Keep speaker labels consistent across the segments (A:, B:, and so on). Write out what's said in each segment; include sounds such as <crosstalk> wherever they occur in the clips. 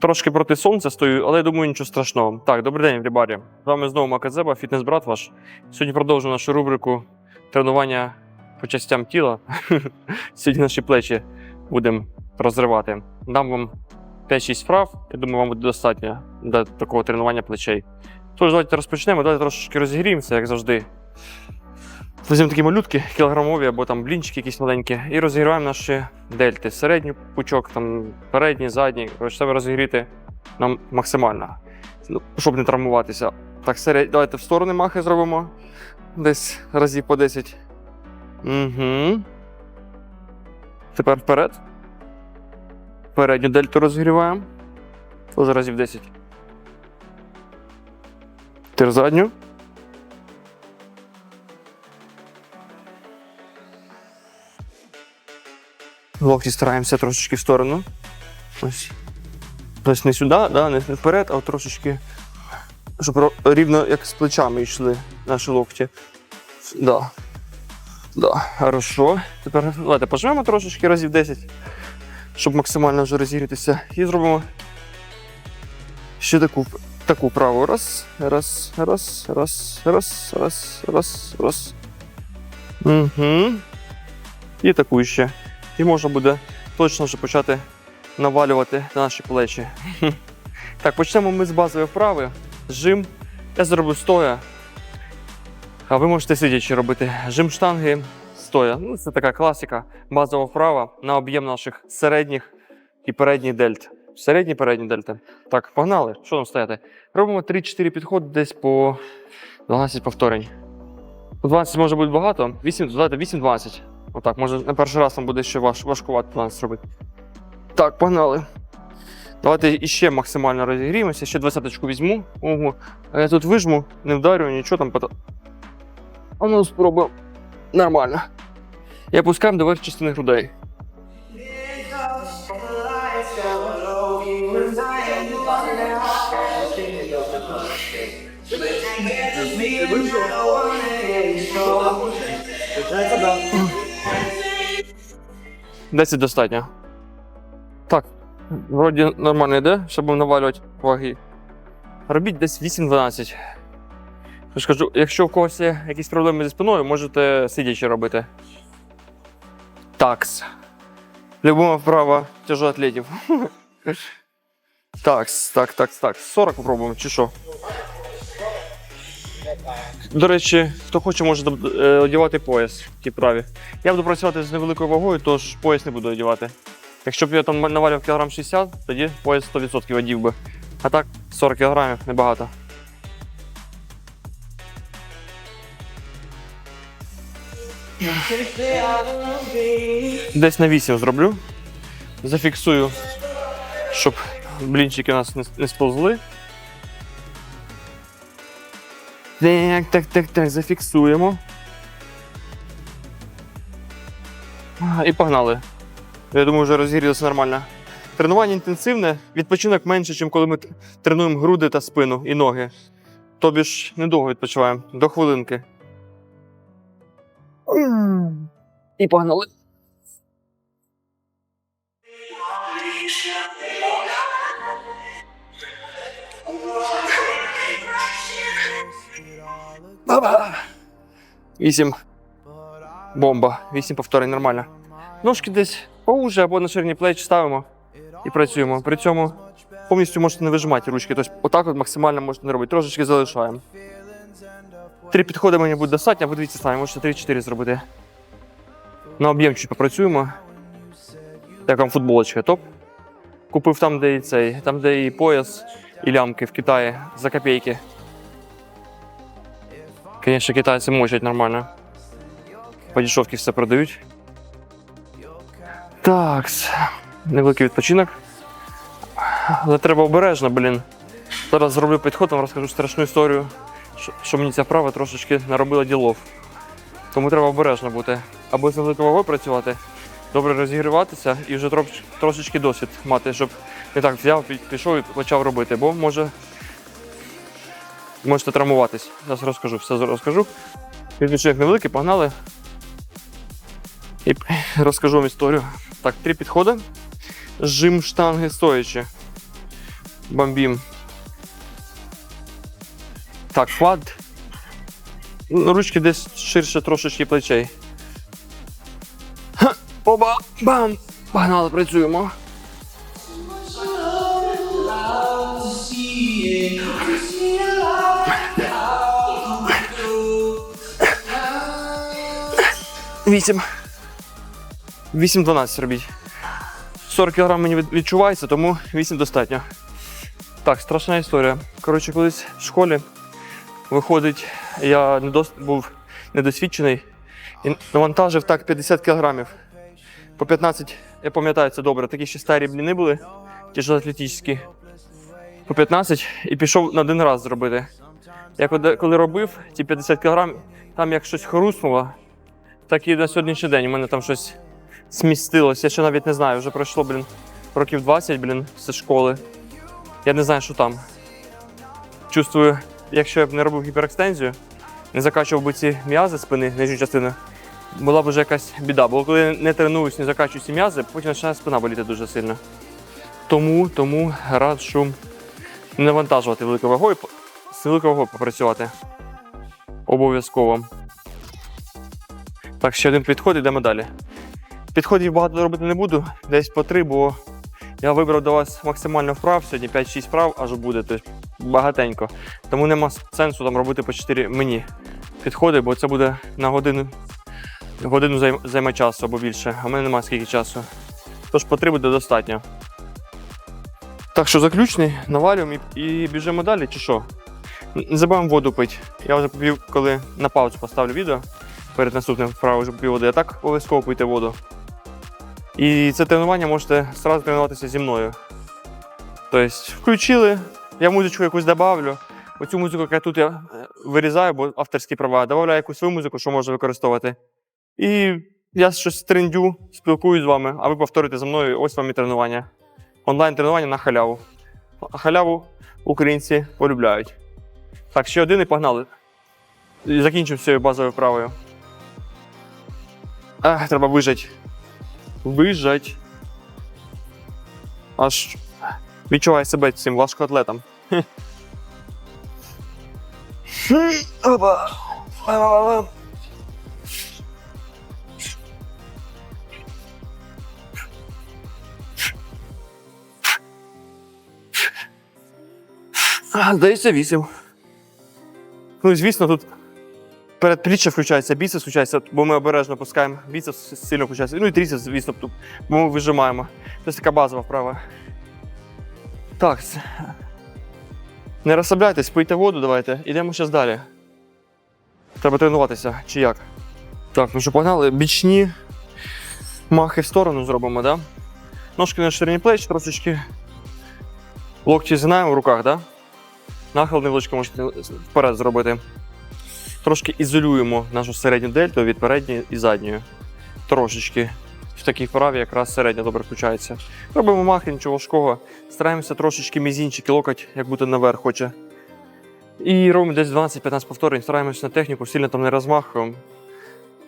A: Трошки проти сонця стою, але я думаю, нічого страшного. Так, добрий день, рибарі. З вами знову Маказеба, фітнес-брат ваш. Сьогодні продовжую нашу рубрику тренування по частям тіла. <laughs> Сьогодні наші плечі будемо розривати. Дам вам 5-6 вправ. Я думаю, вам буде достатньо для такого тренування плечей. Тож, давайте розпочнемо, давайте трошки розігріємося, як завжди. Візьмемо такі малютки, кілограмові або там блінчики якісь маленькі, і розігріваємо наші дельти. Середній пучок, там, передній, задній. Коротше, треба розігріти нам максимально, ну, щоб не травмуватися. Так, серед... давайте в сторони махи зробимо. Десь разів по 10. Угу. Тепер вперед. Передню дельту розігріваємо. Теж разів 10. Тепер задню. Локті стараємося трошечки в сторону. Ось. Тобто не сюди, да, не вперед, а трошечки. Щоб рівно як з плечами йшли наші локті. Да. Да. Хорошо. Тепер давайте пожмемо трошечки разів 10, щоб максимально вже розігрітися. І зробимо ще таку, таку праву. Раз, раз, раз, раз, раз, раз, раз, раз. Угу. І таку ще. І можна буде точно вже почати навалювати на наші плечі. <laughs> Так, почнемо ми з базової вправи. Жим. Я зроблю стоя. А ви можете сидячи робити. Жим штанги стоя. Ну, це така класика, базова вправа на об'єм наших середніх і передніх дельт. Середні передні дельти. Так, погнали. Що там стояти? Робимо 3-4 підходи десь по 12 повторень. По 12 може бути багато. 8, додайте 8-12. Отак, може на перший раз вам буде ще важ, важкувати 12 робити. Так, погнали. Давайте іще максимально розігріємося, ще двадцяточку візьму. Ого. А я тут вижму, не вдарю, нічого там. пото- А ну спробуємо. Нормально. І опускаємо до верх частини грудей. Десять достатньо. Так, вроді нормально йде, щоб навалювати ваги. Робіть десь 8-12. Я кажу, якщо в когось є якісь проблеми зі спиною, можете сидячи робити. Такс. Любима вправа тяжоатлетів. <laughs> Такс, так, так, так. 40 попробуємо, чи що? До речі, хто хоче, може е, одягати пояс в тій праві. Я буду працювати з невеликою вагою, тож пояс не буду одягати. Якщо б я там навалював кілограм 60, тоді пояс 100% одів би. А так, 40 кілограмів небагато. Десь на 8 зроблю. Зафіксую, щоб блінчики нас не сповзли. Так, так, так, так, зафіксуємо. І погнали. Я думаю, вже розгірілося нормально. Тренування інтенсивне, відпочинок менше, ніж коли ми тренуємо груди та спину і ноги. Тобі ж недовго відпочиваємо, до хвилинки. І погнали. Вісім. Бомба. Вісім повторень нормально. Ножки десь поуже або на ширині плеч ставимо і працюємо. При цьому повністю можете не вижимати ручки. Тобто отак от максимально можете не робити. Трошечки залишаємо. Три підходи мені буде достатньо, або дивіться самі, можете 3-4 зробити. На об'єм чуть попрацюємо. Так вам футболочка, топ. Купив там, де і цей, там, де і пояс, і лямки в Китаї за копійки. Звісно, китайці мочать нормально. По дешевці все продають. Так, невеликий відпочинок. Але треба обережно, блін. Зараз зроблю підход, вам розкажу страшну історію, що, мені ця вправа трошечки наробила ділов. Тому треба обережно бути. Або з великою вагою працювати, добре розігріватися і вже трошечки досвід мати, щоб не так взяв, пішов і почав робити, бо може можете травмуватись. Зараз розкажу, все розкажу. Відпочинок невеликий, погнали. І <laughs> розкажу вам історію. Так, три підходи. Жим штанги стоячи. бомбім. Так, хват. Ну, Ручки десь ширше трошечки плечей. Ха, Оба! Бам! Погнали, працюємо. Вісім. 8-12 робіть. 40 кг мені відчувається, тому 8 достатньо. Так, страшна історія. Коротше, колись в школі виходить, я недос... був недосвідчений і навантажив так 50 кг. По 15, я пам'ятаю це добре, такі ще старі бліни були, тяжелоатлетичні. По 15 і пішов на один раз зробити. Я коли робив ті 50 кг, там як щось хруснуло, так і на сьогоднішній день у мене там щось смістилось. Я ще навіть не знаю, вже пройшло, блін, років 20, блін, з школи. Я не знаю, що там. Чувствую, якщо я б не робив гіперекстензію, не закачував би ці м'язи спини, нижню частину, була б вже якась біда. Бо коли я не тренуюсь, не закачую ці м'язи, потім починає спина боліти дуже сильно. Тому, тому раджу не навантажувати великою вагою, з великою вагою попрацювати. Обов'язково. Так, ще один підход, йдемо далі. Підходів багато робити не буду, десь по три, бо я вибрав до вас максимально вправ, сьогодні 5-6 вправ аж буде, тобто багатенько. Тому нема сенсу там робити по 4 мені підходи, бо це буде на годину, годину займе часу або більше, а в мене немає скільки часу. Тож по 3 буде достатньо. Так що заключний, навалюємо і, і біжимо далі, чи що? Не забуваємо воду пити. Я вже попів, коли на паузу поставлю відео перед наступним вправою попів. А так обов'язково пийте воду. І це тренування можете одразу тренуватися зі мною. Тобто, включили, я музичку якусь добавлю. Оцю музику, яку тут я е, вирізаю, бо авторські права, додаю якусь свою музику, що можна використовувати. І я щось трендю, спілкуюсь з вами, а ви повторите за мною, ось вам і тренування. Онлайн-тренування на халяву. А халяву українці полюбляють. Так, ще один і погнали. І Закінчимо цією базовою вправою. Ах, треба вижать. Вижать. Аж відчуваю себе цим важкоатлетом. Опа. Здається, вісім. Ну, звісно, тут передпліччя включається, біцепс включається, бо ми обережно пускаємо. Біцепс сильно включається. Ну і тріцепс, звісно, бо ми вижимаємо. Це така базова вправа. Так. Не розслабляйтесь, пийте воду, давайте. Ідемо зараз далі. Треба тренуватися, чи як? Так, ну що, погнали, бічні махи в сторону зробимо. Да? Ножки на ширині плеч трошечки. Локті згинаємо в руках? Да? Нахил невеличко можете вперед зробити. Трошки ізолюємо нашу середню дельту від передньої і задньої. Трошечки. В такій вправі якраз середня добре включається. Робимо махи, нічого важкого. Стараємося трошечки мізінчики, локоть, як будто наверх хоче. І робимо десь 12-15 повторень, стараємося на техніку, сильно там не розмахуємо.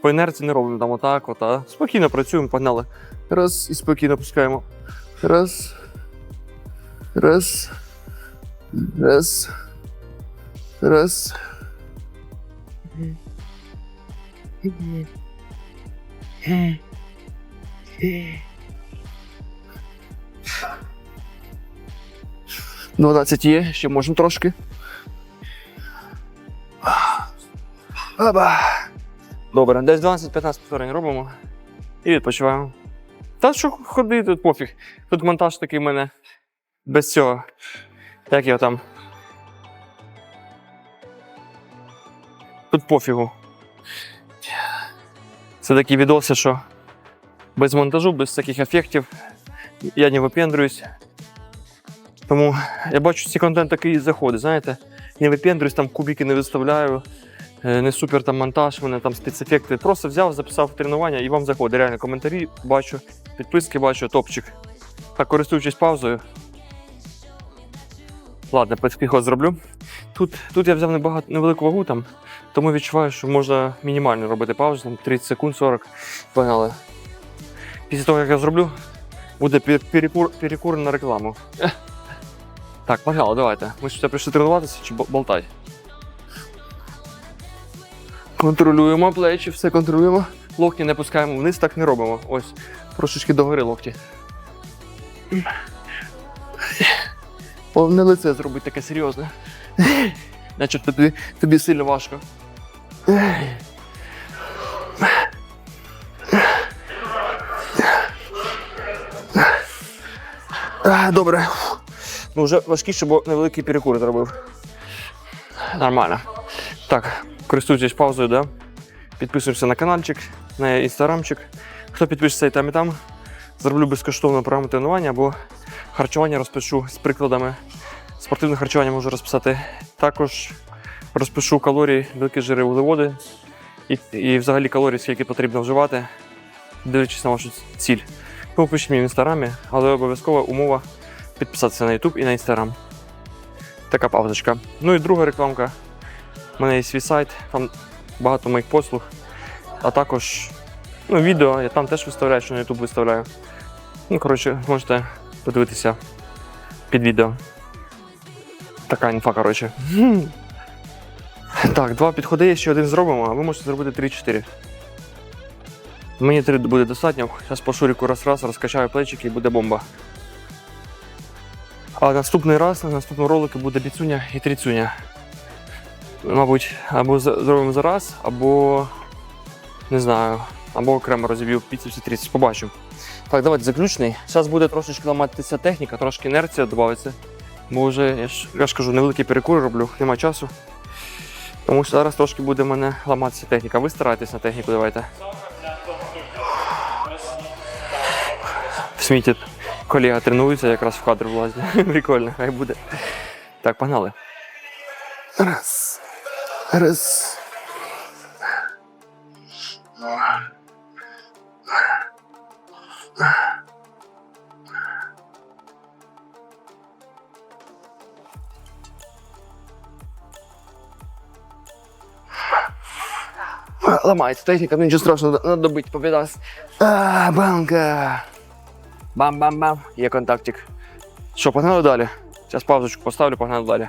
A: По інерції не робимо там отак, от, а спокійно працюємо, погнали. Раз і спокійно пускаємо. Раз. Раз. Раз. Раз. Дванадцять є, ще можна трошки. Добре, десь 12-15 повторень робимо і відпочиваємо. Та що ходи, тут пофіг. Тут монтаж такий в мене без цього. Як його там? Тут пофігу. Це такі відоси, що без монтажу, без таких ефектів. Я не випендрююсь. Тому я бачу, ці контент такий заходить, знаєте. Не випендрююсь, там кубики не виставляю, е, не супер там монтаж, мене там спецефекти. Просто взяв, записав тренування і вам заходить. Реально коментарі бачу, підписки бачу, топчик. Так, користуючись паузою. Ладно, підход зроблю. Тут, тут я взяв небагато невелику вагу там, тому відчуваю, що можна мінімально робити паузу, там 30 секунд, 40. Погнали. Після того, як я зроблю, буде пер- перекур, перекур на рекламу. <laughs> Так, погнали, давайте. Ми сюди прийшли тренуватися чи бо- болтати? Контролюємо плечі, все контролюємо. Локті не пускаємо вниз, так не робимо. Ось, трошечки догори локті. <laughs> Повне лице зробити таке серйозне. <laughs> Начебто тобі, тобі сильно важко. Добре. Ну, вже важкіше, бо невеликий перекур зробив. Нормально. Так, користуючись паузою, да? підписуємося на каналчик, на інстаграмчик. Хто підпишеться і там, і там, зроблю безкоштовне програму тренування або харчування розпишу з прикладами. Спортивне харчування можу розписати. Також розпишу калорії, білки, жири, вуглеводи і, і взагалі калорії, скільки потрібно вживати, дивлячись на вашу ціль. Тому пишіть мені в інстаграмі, але обов'язкова умова підписатися на YouTube і на Instagram. Така паузочка. Ну і друга рекламка. У мене є свій сайт, там багато моїх послуг, а також ну, відео, я там теж виставляю, що на YouTube виставляю. Ну, коротше, можете подивитися під відео. Така інфа, коротше. Так, два підходи є, ще один зробимо, а ви можете зробити 3-4. Мені три буде достатньо. Зараз по шуріку раз-раз, розкачаю плечики і буде бомба. А наступний раз, на наступному ролику буде біцуня і тріцюня. Мабуть, або зробимо за раз, або не знаю, або окремо розіб'ю біцепс і тріцепс. Побачимо. Так, давайте заключний. Зараз буде трошечки ламатися техніка, трошки інерція додається. Бо вже, я ж, я ж кажу, невеликий перекур роблю, нема часу. Тому що зараз трошки буде в мене ламатися техніка. Ви старайтесь на техніку, давайте. В колега тренується, якраз в кадр влазить. <laughs> Прикольно, хай буде. Так, погнали. Раз. Раз. Ламається техніка, нічого страшного, треба добити, побідасть. А, банка. Бам-бам-бам. Є контактик. Що, погнали далі? Зараз паузочку поставлю, погнали далі.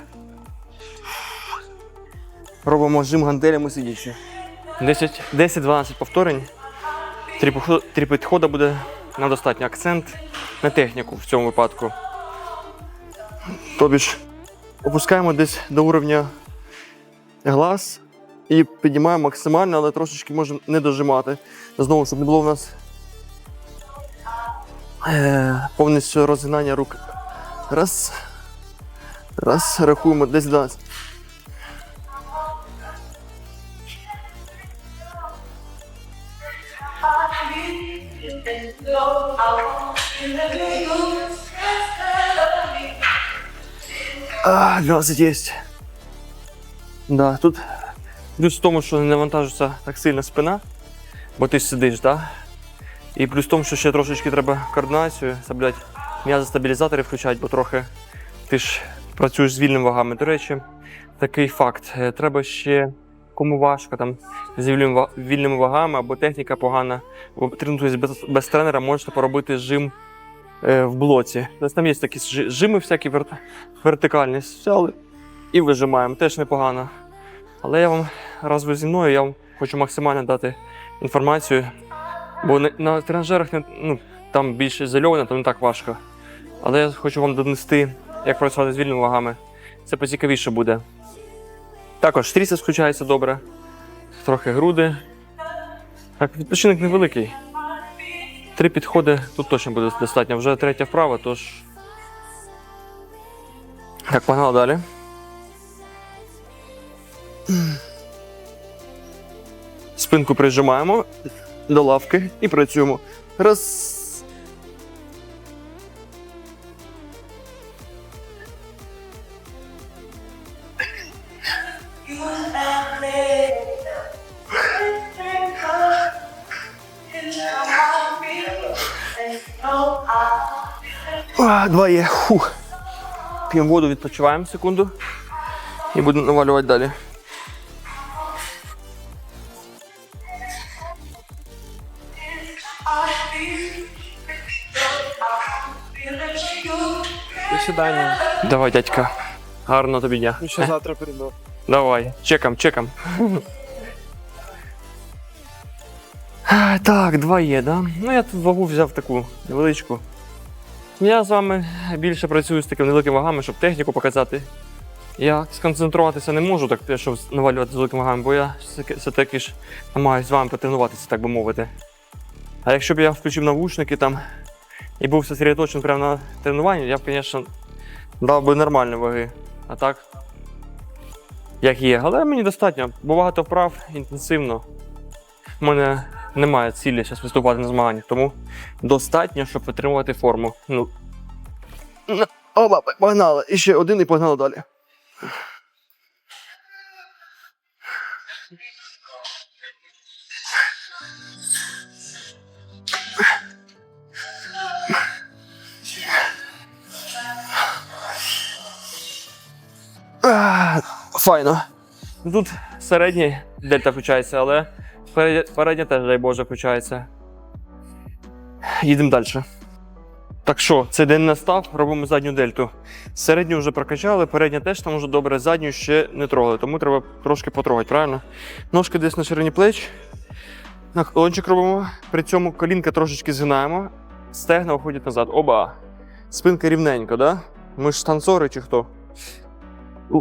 A: Робимо жим гантелями сидячи. 10 10-12 повторень. Три підходи буде нам достатньо акцент на техніку в цьому випадку. Тобі ж опускаємо десь до уровня глаз і піднімаємо максимально, але трошечки можемо не дожимати. Знову, щоб не було в нас е, повністю розгинання рук. Раз. Раз, рахуємо, десь 12. А, 20 есть. Да, тут плюс в тому, що не навантажується так сильно спина, бо ти сидиш, да? І плюс в тому, що ще трошечки треба координацію, соблюдати м'язи стабілізатори включати, бо трохи ти ж працюєш з вільними вагами. До речі, такий факт. Е, Треба ще кому важко там з вільними вагами або техніка погана, тренуєтесь без, без тренера, можете поробити жим е, в блоці. Тобто там є такі жими всякі вер... вертикальні. Взяли і вижимаємо. Теж непогано. Але я вам раз ви зі мною, я вам хочу максимально дати інформацію. Бо на, на тренажерах ну, там більше зальовано, то не так важко. Але я хочу вам донести, як працювати з вільними вагами. Це поцікавіше буде. Також тріцепс включається добре, трохи груди. Так, відпочинок невеликий. Три підходи тут точно буде достатньо. Вже третя вправа, тож. Так, погнали далі. Спинку прижимаємо до лавки і працюємо. Раз. Два є. Фух. П'ємо воду, відпочиваємо секунду. І будемо навалювати далі.
B: Присідання.
A: Давай, дядька. Гарно тобі дня.
B: Ще завтра прийду.
A: Давай, чекам, чекам. Так, два є, да? Ну я тут вагу взяв таку невеличку. Я з вами більше працюю з такими великими вагами, щоб техніку показати. Я сконцентруватися не можу, так щоб навалювати з великими вагами, бо я все-таки- ж намагаюся з вами потренуватися, так би мовити. А якщо б я включив навушники там і був сосредоточений прямо на тренуванні, я б, звісно, дав би нормальні ваги. А так, як є. Але мені достатньо, бо багато вправ інтенсивно. У мене немає цілі зараз виступати на змаганнях, тому достатньо, щоб витримувати форму. Ну. Оба, погнали. І ще один і погнали далі. Файно. Тут середній дельта включається, але передня, теж, дай Боже, включається. Їдемо далі. Так що, цей день настав, робимо задню дельту. Середню вже прокачали, передня теж там вже добре, задню ще не трогали, тому треба трошки потрогати, правильно? Ножки десь на ширині плеч. Наклончик робимо, при цьому колінка трошечки згинаємо, стегна виходять назад. Оба. Спинка рівненько, да? Ми ж танцори чи хто?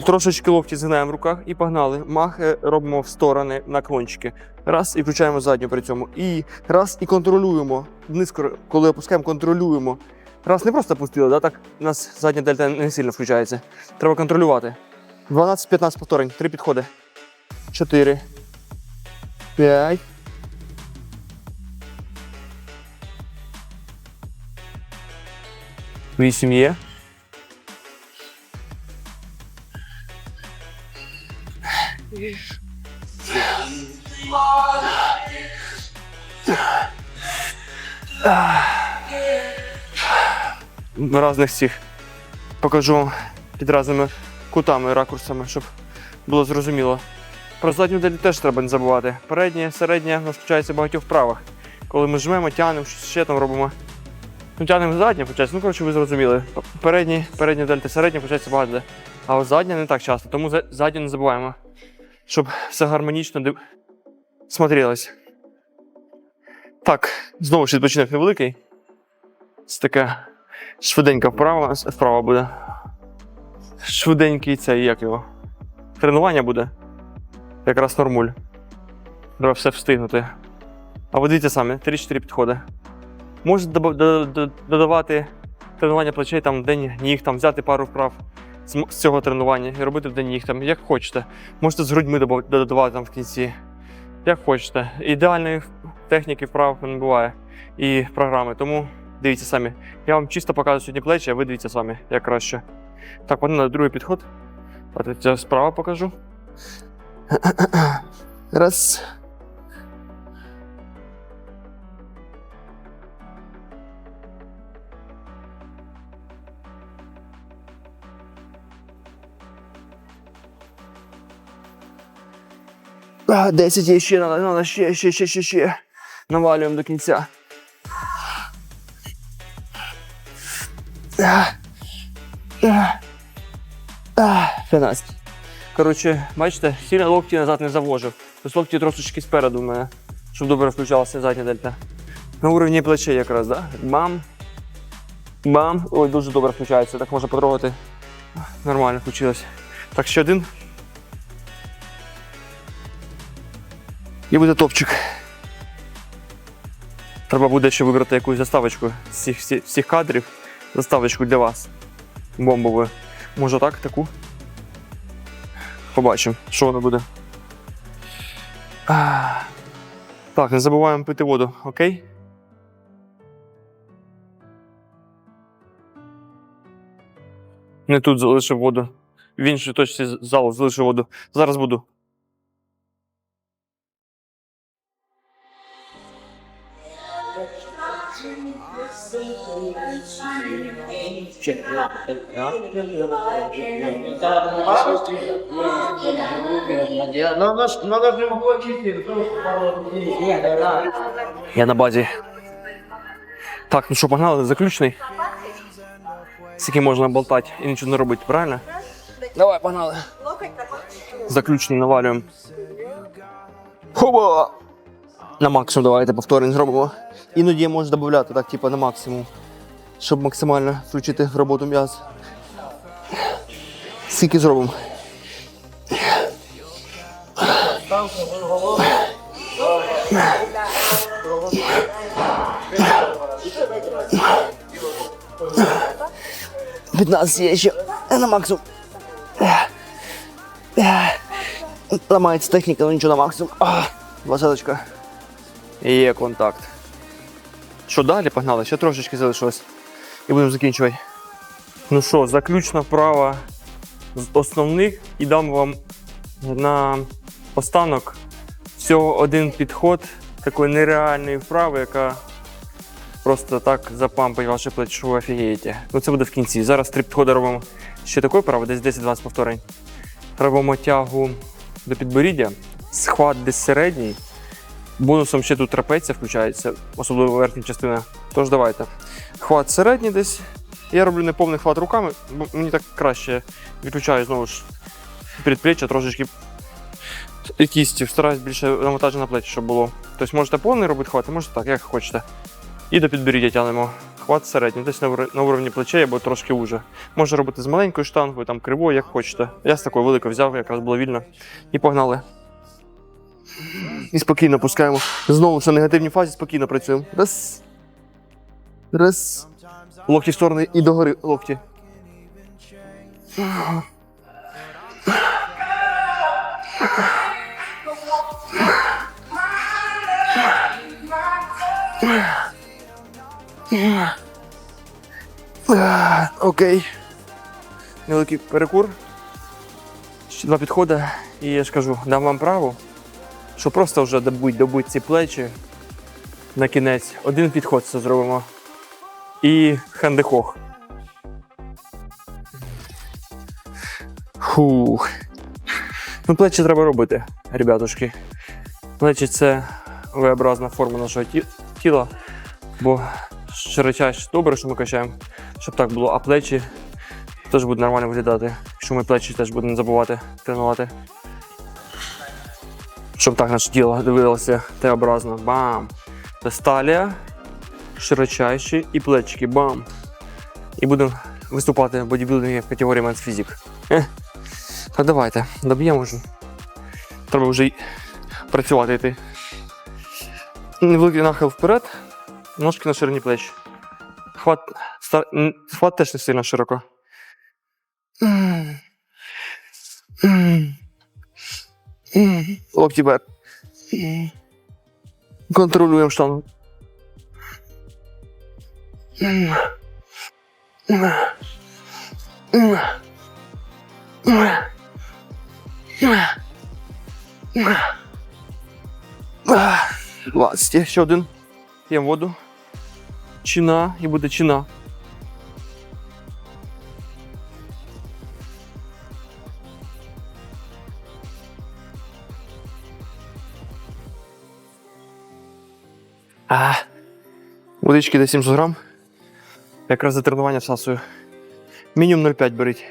A: Трошечки локті згинаємо в руках і погнали. Махи робимо в сторони наклончики. Раз і включаємо задню при цьому. І раз і контролюємо. Вниз, коли опускаємо, контролюємо. Раз не просто пустили, да? так у нас задня дельта не сильно включається. Треба контролювати. 12-15 повторень, три підходи. 4. 5. Вісім є. Разних цих покажу вам під різними кутами, і ракурсами, щоб було зрозуміло. Про задню дель теж треба не забувати. Переднє, середнє у нас включається в багатьох вправах. Коли ми жмемо, тягнемо, щось ще там робимо. Ну, тягнемо заднє, включається. Ну, коротше, ви зрозуміли. Передні, передня дельта, середня включається багато де. А от задня не так часто, тому за- задню не забуваємо. Щоб все гармонічно див... смотрелось. Так, знову ж відпочинок невеликий. Це таке швиденька вправа, вправа буде. Швиденький цей, як його. Тренування буде. Якраз нормуль. Треба все встигнути. А ви дивіться самі, 3-4 підходи. Можете додавати тренування плечей там день ніг, там взяти пару вправ з, цього тренування і робити в день ніг, там, як хочете. Можете з грудьми додавати там в кінці. Як хочете. Ідеальної техніки вправ не буває і програми. Тому дивіться самі. Я вам чисто показую сьогодні плечі, а ви дивіться самі, як краще. Так, вони на другий підход. Я справа покажу. <coughs> Раз. 10 є ще, надо ще, ще, ще, ще, ще. Навалюємо до кінця. 15. Коротше, бачите, сильно локті назад не завожив. Тобто локті трошечки спереду в мене, щоб добре включалася задня дельта. На уровні плечей якраз, да? Бам. Бам. Ой, дуже добре включається, так можна потрогати. Нормально включилось. Так, ще один. І буде топчик. Треба буде ще вибрати якусь заставочку з всіх, всіх, всіх кадрів. Заставочку для вас. Бомбову. Може так, таку. Побачимо, що воно буде. Так, не забуваємо пити воду, окей? Не тут залишив воду. В іншій точці залу залишив воду. Зараз буду. Я на базі. Так, ну що, погнали, заключний. Скільки можна болтати і нічого не робити, правильно? Давай, погнали. Заключний навалюємо. Хоба! На максимум давайте повторень зробимо. Іноді можна додати так, типу, на максимум, щоб максимально включити в роботу м'яз. Скільки зробимо? Пятнадцать є ще на максимум. Ламається техніка, але нічого на максимум. Двадцяточка. Є контакт. Що далі погнали? Ще трошечки залишилось. І будемо закінчувати. Ну що, заключна вправа з основних і дам вам на останок всього один підход такої нереальної вправи, яка просто так запампить ваше плече, що ви офігієте. Ну це буде в кінці. Зараз три підходи робимо ще такої вправи, десь 10-20 повторень. Робимо тягу до підборіддя, схват десь середній. Бонусом ще тут трапеція включається, особливо верхня частина. Тож давайте. Хват середній десь. Я роблю неповний хват руками, бо мені так краще відключаю знову ж передпліччя трошечки і кісті. Стараюсь більше намотати на плечі, щоб було. Тобто можете повний робити хват, можете так, як хочете. І до підборіддя тягнемо. Хват середній, десь на уровні плечей або трошки уже. Можна робити з маленькою штангою, там кривою, як хочете. Я з такою великою взяв, якраз було вільно. І погнали. І спокійно пускаємо. Знову що в негативній фазі спокійно працюємо. Раз. Раз. Локті в сторони і догори локті. Окей. Невеликий перекур. Ще два підходи. І я ж кажу, дам вам право, що просто вже добуть, добуть ці плечі на кінець. Один підход це зробимо. І хендехох. Фух. Ну, плечі треба робити, ребятушки. Плечі це V-образна форма нашого ті- тіла, бо широчайше добре, що ми качаємо, щоб так було, а плечі теж будуть нормально виглядати, якщо ми плечі теж будемо забувати тренувати. Щоб так наше тіло дивилося Т-образно. Бам! Це талія, широчайші і плечики. Бам! І будемо виступати в бодібілдингі в категорії Men's Physique. Е. Так давайте, доб'ємо вже. Треба вже працювати йти. Невеликий нахил вперед, ножки на ширині плеч. Хват, стар... хват теж не сильно широко. Локті вверх. Контролюємо штангу. Двадцять. Ще один. П'ємо воду. Чина і буде чина. А, водички десь 700 грам. Якраз за тренування всасую. Мінімум 0,5 беріть.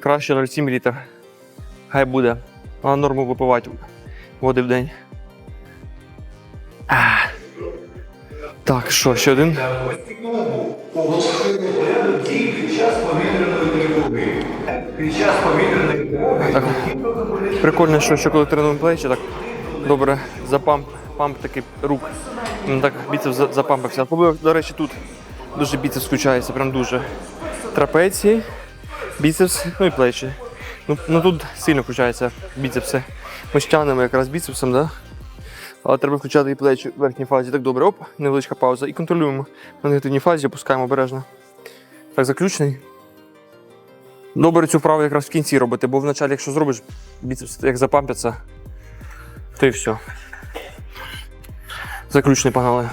A: Краще 0,7 літр. Хай буде. А норму випивати води в день. А. Так, що, ще один? Так. Прикольно, що ще коли тренуємо плечі, так добре запамп, памп такий рук. Ну, Так біцепс запампився. До речі, тут дуже біцепс включається, прям дуже. Трапеції, біцепс, ну і плечі. Ну, ну тут сильно включаються біцепси. Ми ж тягнемо якраз біцепсом, да? Але треба включати і плечі в верхній фазі. Так добре, оп, невеличка пауза. І контролюємо на негативній фазі, опускаємо обережно. Так, заключний. Добре цю вправу якраз в кінці робити, бо вначалі, якщо зробиш біцепс як запампяться, то і все. Заключний погнали.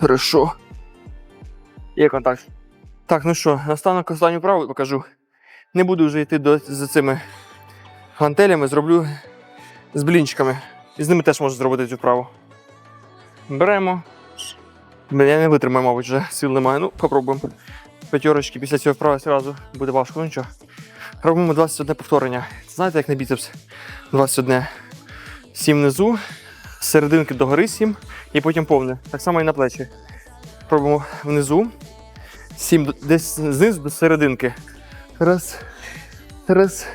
A: Хорошо. Є контакт. Так, ну що, настанок останню праву покажу. Не буду вже йти до, за цими гантелями, зроблю з блінчиками. І з ними теж можу зробити цю вправу. Беремо. Я не витримаю, мабуть, вже сил немає. Ну, попробуємо. П'ятерочки після цього вправи одразу буде важко, ну нічого. Робимо 21 повторення. Знаєте, як на біцепс? 21. 7 внизу, серединки догори 7 і потім повне. Так само і на плечі. Пробуємо внизу. 7 десь знизу до серединки. Раз. Раз.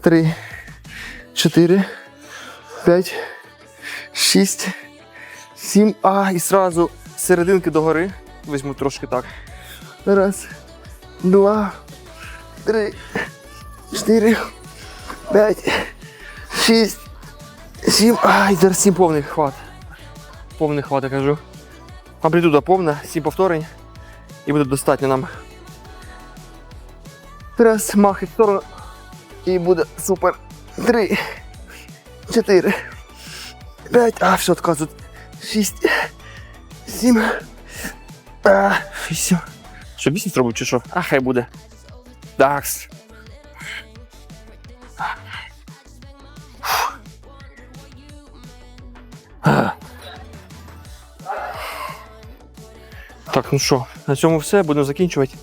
A: Три. Чотири. П'ять. Шість. Сім. А, і зразу серединки догори. Візьму трошки так. Раз. Два. Три. Чотири. П'ять. Шість. Сім. Ай, зараз сім повний хват. Повний хват, я кажу. Амплітуда повна, сім повторень. І буде достатньо нам. Раз, махи в сторону. І буде супер. Три. Чотири. П'ять. А, все, відказують. Шість. Сім. А, вісім. Що, вісім зробив чи що? А, хай буде. Такс. Так, ну що, на цьому все. Будемо закінчувати.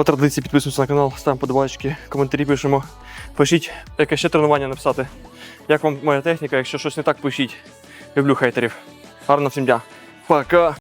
A: По традиції підписуємося на канал, ставимо подобайки, коментарі пишемо. Пишіть, яке ще тренування написати. Як вам моя техніка, якщо щось не так, пишіть. Люблю хейтерів. Гарного всім дня. Пока!